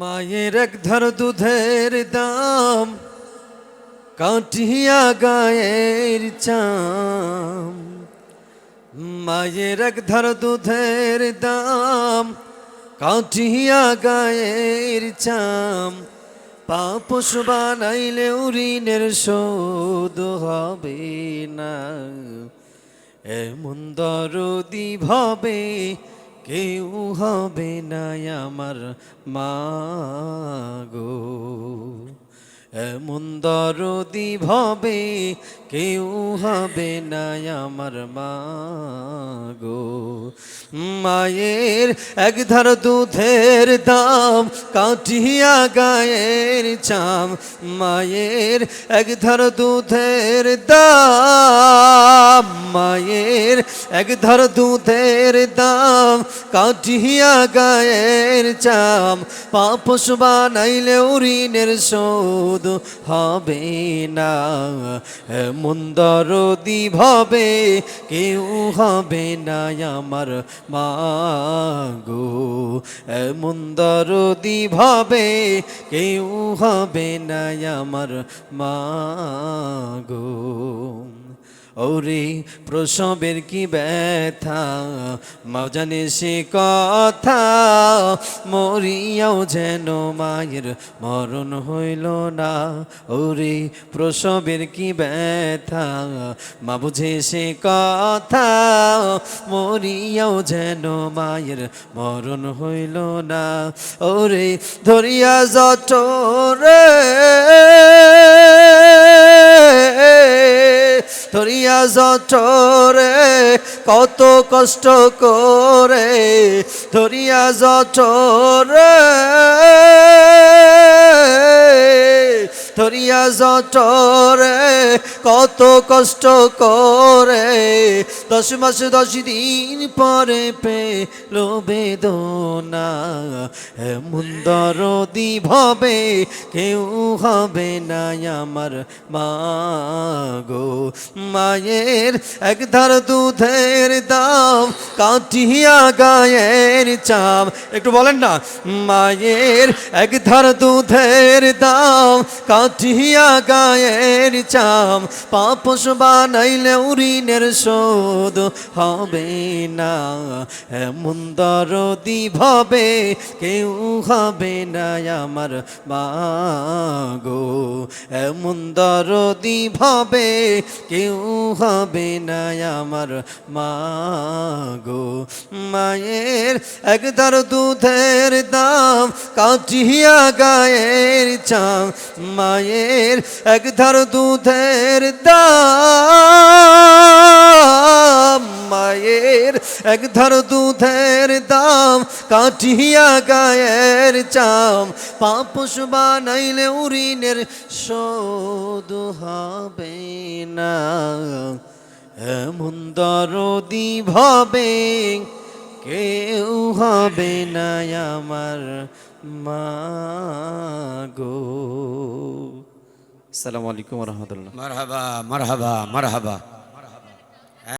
মায়ের এক ধর দুধের দাম, কাটিয়া গায়ের চাম। মায়ের এক ধর দুধের দাম, কাটিয়া গায়ের চাম। পাপস বানাইলে ঋণের শোধ হবে না। এমন দরদি ভাবে কেউ হবে না আমার মাগো এমন দরদি ভবে কেউ হবে না আমার মা গো। মায়ের এক ধার দুধের দাম কাটিয়া গায়ের চাম, মায়ের এক ধার দুধের দাম, মায়ের এক ধার দুধের দাম কাটিয়া গায়ের চাম। পাপস বানাইলে ঋণের শোধ হবে না। এমন দরদি ভাবে, কেউ হবে না আমার মাগো। এমন দরদি ভাবে, কেউ হবে না আমার মাগো। ওরে প্রসবের কি ব্যথা? মা জানে সে কথা মরিয়াও যেন মায়ের মরণ হইল না। ওরে প্রসবের কি ব্যথা? মা বুঝে সে কথা মরিয়াও যেন মায়ের মরণ হইল না। ওরে ধরিয়া যত রে ধরিয়া জঠরে কত কষ্ট করে ধরিয়া যচরে ধরিয়া যচরে কত কষ্ট করে। দশ মাস, দশ দিন পরে পে পেল বেদনা। এমন দরদি ভবে কেউ হবে না আমার মা গো। মায়ের এক ধার দুধের দাম, কাটিয়া গায়ের চাম। একটু বলেন না, মায়ের এক ধার দুধের দাম কাটিয়া গায়ের চাম, পাপস বানাইলে ঋণের শোধ হবে না। এমন দরদি ভাবে কেউ হবে না আমার মাগো। এমন দরদি ভাবে কেউ হবে না আমার মাগো। মায়ের এক দার দুধের দাম, কাটিয়া গায়ের চাম মায়ের এক ধার দুধের দাম, মায়ের এক ধার দুধের দাম কাটিয়া গায়ের চাম পাপস বানাইলে ঋণের শোধ হবে না। এমন দরদি ভাবে কেউ হবে না আমার السلام عليكم ورحمة الله. مرحبا مرحبا مرحبا.